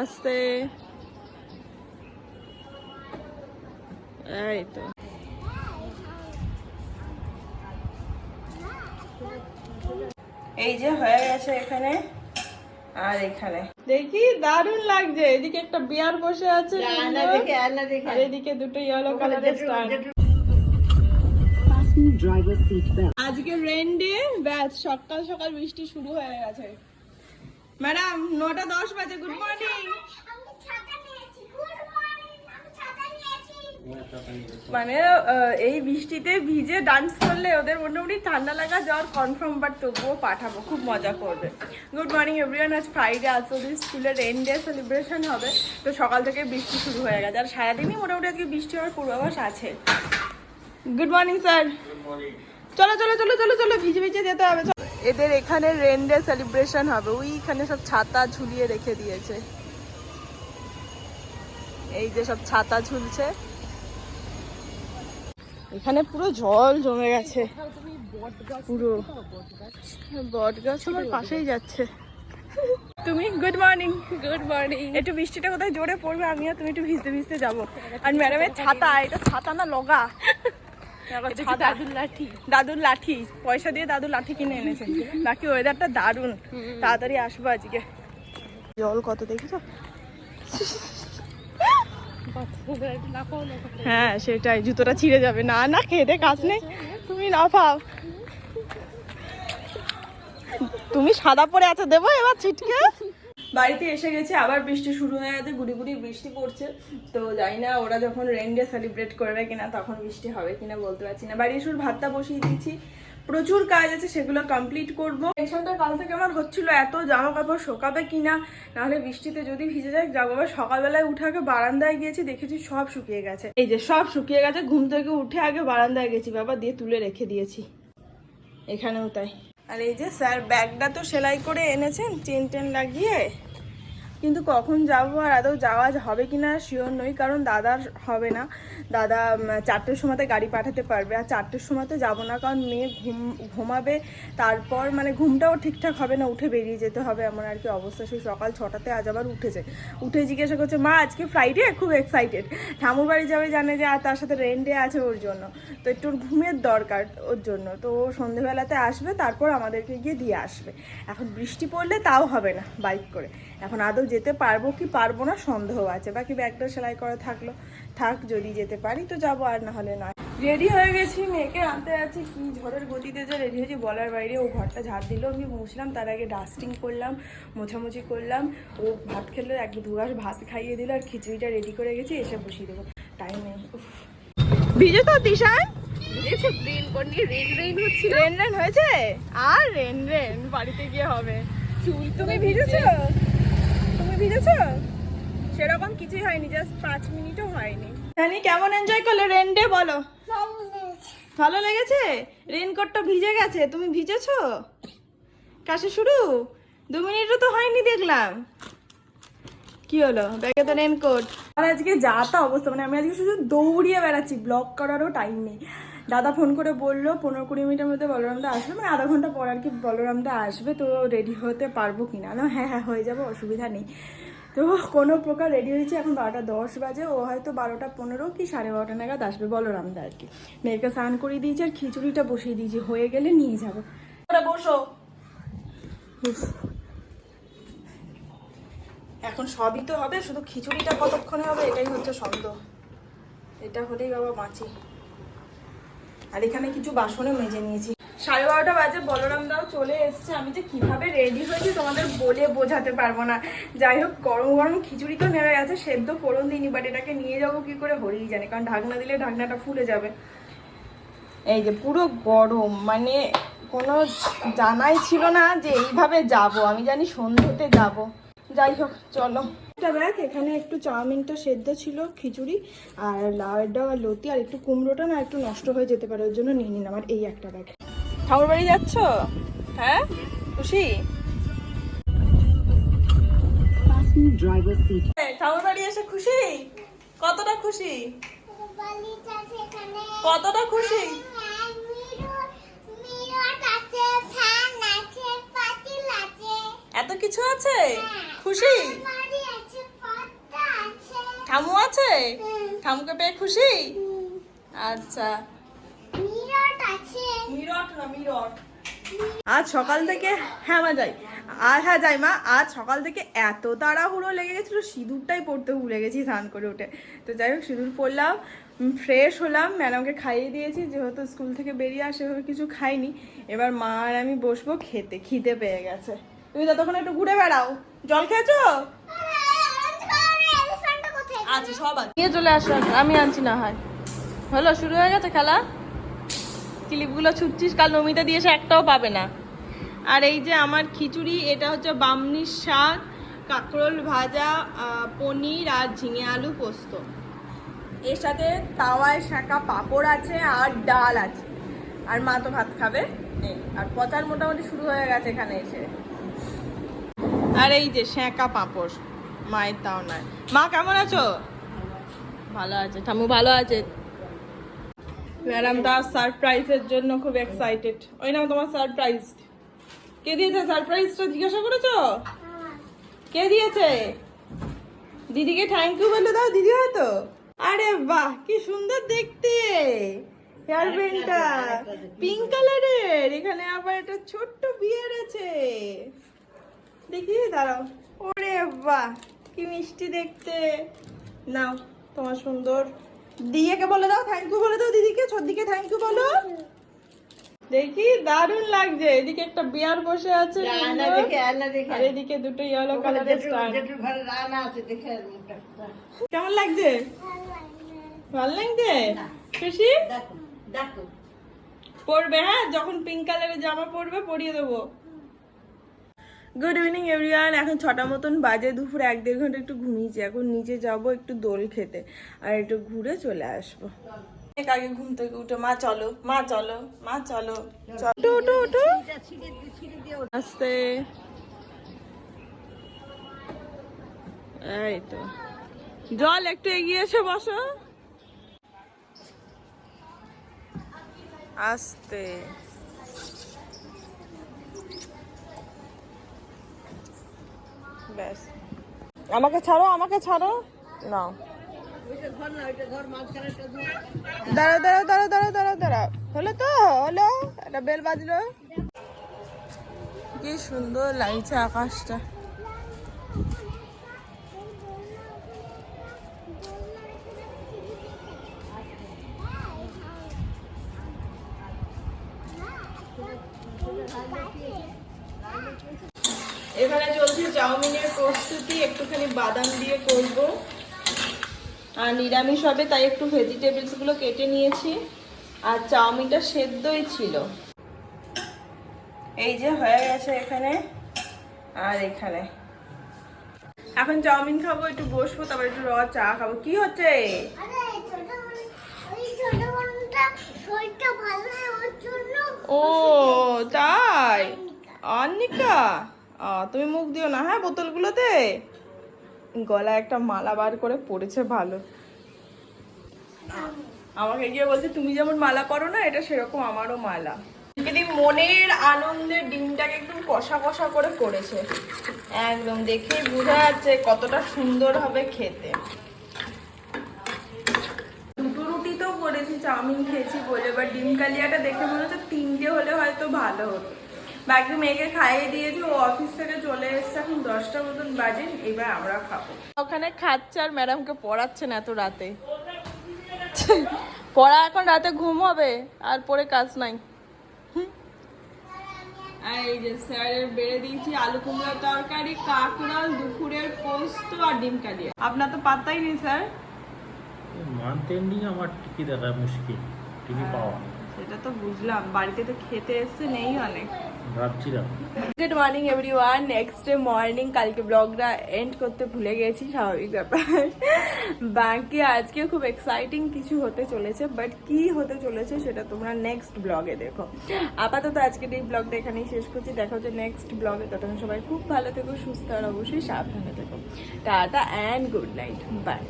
আস্তে। এই তো। এই যে হয়ে গেছে এখানে আর এখানে। দেখি দারুণ লাগছে। এদিকে একটা বিয়ার বসে আছে। আর এদিকে দুটো ইয়েলো কালারের স্টার belt. আজকে রেন ডে ব্যাস সকাল সকাল বৃষ্টি শুরু হয়ে গেছে। ম্যাডাম নটা দশ বাজে গুড মর্নিং মানে এই বৃষ্টিতে ভিজে ডান্স করলে ওদের মোটামুটি ঠান্ডা লাগা যাওয়ার কনফার্ম বাট তবুও পাঠাবো খুব মজা করবে। গুড মর্নিং এভরিওয়ান আজ ফ্রাইডে আজ ওদের স্কুলের রেন ডে সেলিব্রেশন হবে। তো সকাল থেকে বৃষ্টি শুরু হয়ে গেছে। আর সারাদিনই মোটামুটি আজকে বৃষ্টি হওয়ার পূর্বাভাস আছে। গুড মর্নিং স্যার চলো চলো চলো চলো চলো ভিজে ভিজে যেতে হবে। এদের এখানে রেন ডে সেলিব্রেশন হবে ওইখানে সব ছাতা ঝুলিয়ে রেখে দিয়েছে। এই যে সব ছাতা ঝুলছে। এখানে পুরো জল জমে গেছে। পুরো। বট গাছ আমার পাশেই যাচ্ছে। তুমি গুড মর্নিং গুড মর্নিং একটু বৃষ্টিটা কোথায় জোরে পড়বে আমিও তুমি একটু ভিজতে ভিজতে যাব। আর ম্যাডামের ছাতা এটা ছাতা না লগা। দাদুর লাঠি? দাদুর লাঠি। পয়সা দিয়ে দাদুর লাঠি কিনে এনেছে। বাকি ওয়েদারটা দারুণ। তাড়াতাড়ি আসব আজকে। জল কত দেখেছ? হ্যাঁ সেটাই। জুতোটা ছিঁড়ে যাবে। না না খেতে কাজ নেই। তুমি না পাও। তুমি সাদা পরে আছো দেবো এবার ছিটকে? বাড়িতে এসে গেছে, আবার বৃষ্টি শুরু হয়ে গেছে, গুড়ি গুড়ি বৃষ্টি পড়ছে। তো জানি না ওরা যখন রেন ডে সেলিব্রেট করবে কিনা, তখন বৃষ্টি হবে কিনা বলতে পারছি না। বাড়ি এসে ভাতটা বসিয়ে দিয়েছি প্রচুর কাজ আছে, সেগুলো কমপ্লিট করব। টেনশনটা কাল থেকে আমার হচ্ছিল, এত জামা কাপড় শোকাবে কিনা? নাহলে বৃষ্টিতে যদি ভিজে যায়, যাব। আবার সকালবেলায় উঠে আগে বারান্দায় গিয়েছি, দেখেছি সব শুকিয়ে গেছে। এই যে সব শুকিয়ে গেছে, ঘুম থেকে উঠে আগে বারান্দায় গেছি, বাবা দিয়ে তুলে রেখে দিয়েছি। এখানেও তাই। আর এই যে স্যার ব্যাগটা তো সেলাই করে এনেছেন চেন টেন লাগিয়ে কিন্তু কখন যাব আর আদৌ যাওয়া হবে কিনা শিওর নই, কারণ দাদার হবে না। দাদা চারটের সময়তে গাড়ি পাঠাতে পারবে। আর চারটের সময়তে যাব না, কারণ মেয়ে ঘুম, ঘুমাবে, তারপর মানে ঘুমটাও ঠিকঠাক হবে না, উঠে বেরিয়ে যেতে হবে, এমন আর কি অবস্থা। সেই সকাল ছটাতে আজ আবার উঠেছে। উঠে জিজ্ঞাসা করছে, মা, আজকে ফ্রাইডে খুব এক্সাইটেড ঠাকুর বাড়ি যাবে, জানে যে, আর তার সাথে রেন্টে আছে ওর জন্য। তো একটু ঘুমের দরকার ওর জন্য। তো ও সন্ধেবেলাতে আসবে, তারপর আমাদেরকে গিয়ে দিয়ে আসবে। এখন বৃষ্টি পড়লে তাও হবে না বাইক করে। এখন আদৌ যেতে পারব কি পারব না সন্দেহ আছে। বাকি ব্যাগটা সেলাই করা থাকল। থাক যদি যেতে পারি তো যাব আর না হলে নয়। রেডি হয়ে গেছি মেয়েকে আনতে যাচ্ছি। কি ঝড়ের গতিতে যে রেডি হয়েছি বলার বাইরে ও ঘরটা ঝাড় দিল আমি মুছলাম। তার আগে ডাস্টিং করলাম মোছামুছি করলাম। ও ভাত খেলে এক দু গাছ ভাত খাইয়ে দিল আর খিচুড়িটা রেডি করে গেছি এসে বসিয়ে দেবো। টাইম নেই উফ। ভিজে তো দিশান? রেন রেন হয়েছে? আর রেন রেন বাড়িতে গিয়ে হবে। চুল তুমি ভিজেছো? ভিজেছো? সেরকম কিছুই হয়নি জাস্ট পাঁচ মিনিটও হয়নি। জানি কেমন এনজয় করলে? রেন ডে বলো। ভালো লেগেছে। রেনকোটটা ভিজে গেছে তুমি ভিজেছো? কাশি শুরু? দু মিনিটও তো হয়নি দেখলাম। কি হলো? ব্যাগে তো রেনকোট আর আজকে যা তা অবস্থা মানে আমি আজকে শুধু দৌড়িয়ে বেড়াচ্ছি ব্লগ করারও টাইম নেই। দাদা ফোন করে বলল পনেরো কুড়ি মিনিটের মধ্যে বলরামদা আসবে। মানে আধা ঘণ্টা পর আর কি বলরামদা আসবে তো রেডি হতে পারব কিনা? না হ্যাঁ হ্যাঁ হয়ে যাবে অসুবিধা নেই। তো কোনো প্রকার রেডি হয়েছে এখন বারোটা দশ বাজে ও হয়তো বারোটা পনেরো কি সাড়ে বারোটা নাগাদ আসবে বলরামদা আর কি। মেয়েকে স্নান করিয়ে দিয়েছি আর খিচুড়িটা বসিয়ে দিয়েছি হয়ে গেলে নিয়ে যাব। বসো। এখন সবই তো হবে শুধু খিচুড়িটা কতক্ষণে হবে এটাই হচ্ছে সন্দেহ। এটা হলেই বাবা বাঁচি। আর এখানে কিছু বাসনও মেজে নিয়েছি। সাড়ে বারোটা বাজে, বলরাম দাও চলে এসছে। আমি যে কীভাবে রেডি হয়েছি তোমাদের বলে বোঝাতে পারব না। যাই হোক, গরম গরম খিচুড়ি তো নেমে গেছে, সেদ্ধ ফোড়ন দিইনি বাট এটাকে নিয়ে যাব কি করে হরেই জানে, কারণ ঢাকনা দিলে ঢাকনাটা ফুলে যাবে। এই যে পুরো গরম মানে কোনো জানাই ছিল না যে এইভাবে যাব। আমি জানি সন্ধ্যেতে যাব। যাই হোক চলো। ব্যাগ এখানে একটু চাউমিনটা সেদ্ধ ছিল খিচুড়ি আর লাউয়েরটা আর লতি আর একটু কুমড়োটা না একটু নষ্ট হয়ে যেতে পারে ওর জন্য নিয়ে নিন আমার এই একটা ব্যাগ। ঠাকুর বাড়ি যাচ্ছ? হ্যাঁ? খুশি? ঠাকুর বাড়ি এসে খুশি? কতটা খুশি? কতটা খুশি? কিছু আছে? খুশি? ঠামু আছে? ঠামুকে পেয়ে খুশি? আচ্ছা। আজ সকাল থেকে হ্যাঁ মা যাই। আর হ্যাঁ যাই মা, আজ সকাল থেকে এত তাড়াহুড়ো লেগে গেছিল, সিঁদুরটাই পড়তে ভুলে গেছি স্নান করে উঠে। তো যাই হোক, সিঁদুর পরলাম ফ্রেশ হলাম। ম্যাডামকে খাইয়ে দিয়েছি, যেহেতু স্কুল থেকে বেরিয়ে আসে কিছু খাইনি। এবার মা আর আমি বসবো, খেতে, খিদে পেয়ে গেছে। তুমি ততক্ষণ একটু ঘুরে বেড়াও। জল খেয়েছো? আচ্ছা সব আছে। নিয়ে চলে আসো আমি আনছি না হয়। হলো শুরু হয়ে গেছে খেলা? ক্লিপগুলো ছুটছিস কাল নমিতা দিয়ে এসে একটাও পাবে না। আর এই যে আমার খিচুড়ি এটা হচ্ছে বামনির শাক কাঁকরোল ভাজা পনির আর ঝিঙে আলু পোস্ত। এর সাথে তাওয়ায় শাঁকা পাঁপড় আছে আর ডাল আছে। আর মা তো ভাত খাবে। এই, আর পচার মোটামুটি শুরু হয়ে গেছে এখানে এসে। আর এই যে শ্যাঁকা পাঁপড় মায়ের তাও নয় মা কেমন আছো? ভালো আছে ঠামু ভালো আছে? ম্যাডাম তার সারপ্রাইজের জন্য খুব এক্সাইটেড ওই নাও তোমার সারপ্রাইজ কে দিয়েছে সারপ্রাইজটা জিজ্ঞাসা করেছ? কে দিয়েছে? দিদিকে থ্যাংক ইউ বলে দাও দিদি হয়তো। আরে বাহ কি সুন্দর দেখতে। হেয়ার ব্যান্ডটা পিঙ্ক কালারের এখানে আবার একটা ছোট্ট বিয়ার আছে। দেখি দাঁড়াও ওরে বাহ কি মিষ্টি দেখতে। নাও তোমার সুন্দর। দিদিকে বলে দাও থ্যাংক ইউ বলে দাও দিদিকে ছদিকে থ্যাংক ইউ বলো। দেখি দারুণ লাগছে। এদিকে একটা বিয়ার বসে আছে আর এদিকে দুটো ইয়েলো কালারের স্টার কেমন লাগছে? ভালো লাগছে? খুশি? পরবে হ্যাঁ? যখন পিঙ্ক কালারের জামা পরবে পরিয়ে দেবো। গুড ইভিনিং এভরিওয়ান এখন ছটা মতন বাজে দুপুরে এক দেড় ঘণ্টা একটু ঘুমিয়েছি। এখন নিচে যাব একটু দোল খেতে আর একটু ঘুরে চলে আসব। অনেক আগে ঘুম থেকে উঠে মা চলো মা চলো মা চলো চলো। উঠো উঠো উঠো। আস্তে। এই তো। জল একটু এগিয়ে এসে বসো। আস্তে। ব্যাস। আমাকে ছাড়ো আমাকে ছাড়ো। নাও। দাঁড়াও দাঁড়াও দাঁড়াও দাঁড়াও দাঁড়াও দাঁড়াও। হলো তো, হলো। একটা বেল বাজলো। কি সুন্দর লাগছে আকাশটা। এখানে চাউমিনের প্রস্তুতি একটুখানি বাদাম দিয়ে করব। আর নিরামিষ হবে তাই একটু ভেজিটেবলসগুলো কেটে নিয়েছি। আর চাউমিনটা সেদ্ধই ছিল। এই যে হয়ে গেছে এখানে আর এখানে। এখন চাউমিন খাব একটু বসবো তারপর একটু র চা খাব। কি হচ্ছে? ও তাই? অনিকা? তুমি মুখ দিও না হ্যাঁ বোতলগুলোতে? গলায় একটা মালা বার করে পড়েছে, ভালো। আমাকে গিয়ে বলছে, তুমি যেমন মালা পরো না, এটা সেরকম আমারও মালা। কিন্তু মনের আনন্দের ডিমটাকে একদম কষা কষা করে করেছে। একদম, দেখেই বোঝা যাচ্ছে কতটা সুন্দর হবে খেতে। দুটো রুটি তো করেছি, চাউমিন খেয়েছি বলে, এবার ডিম কালিয়াটা দেখে মনে হচ্ছে তিনটে হলে হয়তো ভালো হতো। বাকি মেয়েকে খাইয়ে দিয়েছি ও অফিস থেকে চলে এসছে এখন দশটা মতন বাজে এবার আমরা খাব। ওখানে খাচ্ছে আর ম্যাডামকে পড়াচ্ছেন এত রাতে। পড়া এখন রাতে ঘুম হবে আর পরে কাজ নাই। আর এই যে স্যারের বেড়ে দিয়েছি আলু কুমড়োর তরকারি কাঁকড়াল দুপুরের পোস্ত আর ডিম কালিয়া। আপনার তো পাত্তাই নেই স্যার। আমার টিকি দেখা মুশকিল টিকি পাওয়া। সেটা তো বুঝলাম বাড়িতে তো খেতে এসছে নেই অনেক। Good morning everyone next day morning কালকে ব্লগটা এন্ড করতে ভুলে গেছি, স্বাভাবিক ব্যাপার। বাকি আজকে খুব এক্সাইটিং কিছু হতে চলেছে বাট কি হতে চলেছে সেটা তোমরা নেক্সট ব্লগে দেখো। আপাতত আজকের এই ব্লগটা এখানেই শেষ করছি। দেখা হচ্ছে নেক্সট ব্লগে ততক্ষণ সবাই খুব ভালো থেকো, সুস্থ আর অবশ্যই সাবধানে থেকো। Tata and good night bye